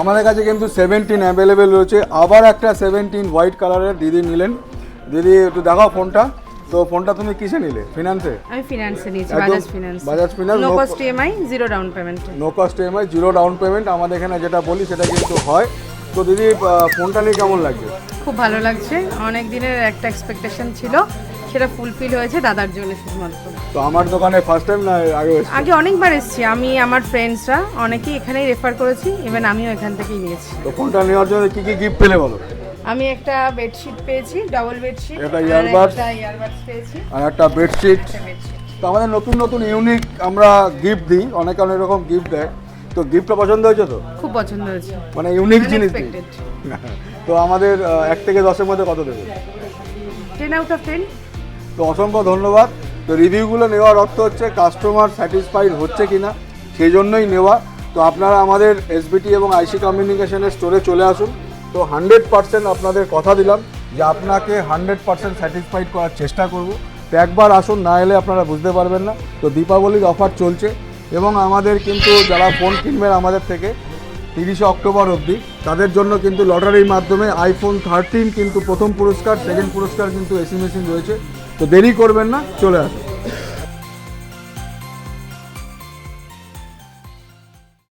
আমাদের কাছে কিন্তু সেভেন্টিন অ্যাভেলেবেল রয়েছে। আবার একটা সেভেন্টিন হোয়াইট কালারের দিদি নিলেন। দিদি একটু দেখাও ফোনটা। তো ফোনটা তুমি কিসে নিলে? ফিনান্সে আমি ফিনান্সে নিয়েছি Bajaj finance Bajaj finance, no cost EMI zero down payment no cost EMI zero down payment আমাদের এখানে যেটা বলি সেটা কিন্তু হয়। তো দিদি ফোনটা নিয়ে কেমন লাগছে? খুব ভালো লাগছে। অনেক দিনের একটা এক্সপেকটেশন ছিল। সেটা ফুলফিল হয়েছে দাদার জন্য শুধুমাত্র। তো আমার দোকানে ফার্স্ট টাইম না আগে আগে অনেকবার এসেছি। আমি আমার ফ্রেন্ডসরা অনেকেই এখানেই রেফার করেছি ইভেন আমিও এখান থেকেই নিয়েছি। তো ফোনটা নেওয়ার জন্য কি কি গিফট পেলে বলো? আমি একটা বেডশিট পেয়েছি ডাবল বেডশিট একটা earbuds। একটা ইয়ারবাডস পেয়েছি। আর একটা বেডশিট তো আমাদের নতুন নতুন ইউনিক আমরা গিফট দিই অনেকে অনেক রকম গিফট দেয়। তো গিফটটা পছন্দ হয়েছে তো? খুব পছন্দ হয়েছে। মানে ইউনিক জিনিস তো আমাদের এক থেকে দশের মধ্যে কত দেবে? টেন আউট অফ টেন তো অসংখ্য ধন্যবাদ। তো রিভিউগুলো নেওয়ার অর্থ হচ্ছে কাস্টমার স্যাটিসফাইড হচ্ছে কিনা সেই জন্যই নেওয়া। তো আপনারা আমাদের এসবিটি এবং আইসি কমিউনিকেশনের স্টোরে চলে আসুন। তো হান্ড্রেড পার্সেন্ট আপনাদের কথা দিলাম যে আপনাকে হান্ড্রেড পার্সেন্ট স্যাটিসফাইড করার চেষ্টা করব। তো একবার আসুন, না এলে আপনারা বুঝতে পারবেন না। তো দীপাবলির অফার চলছে এবং আমাদের কিন্তু যারা ফোন কিনবেন আমাদের থেকে, তিরিশে অক্টোবর অবধি, তাদের জন্য কিন্তু লটারির মাধ্যমে আইফোন থার্টিন কিন্তু প্রথম পুরস্কার সেকেন্ড পুরস্কার কিন্তু এসি মেশিন রয়েছে। তো দেরি করবেন না চলে আসুন।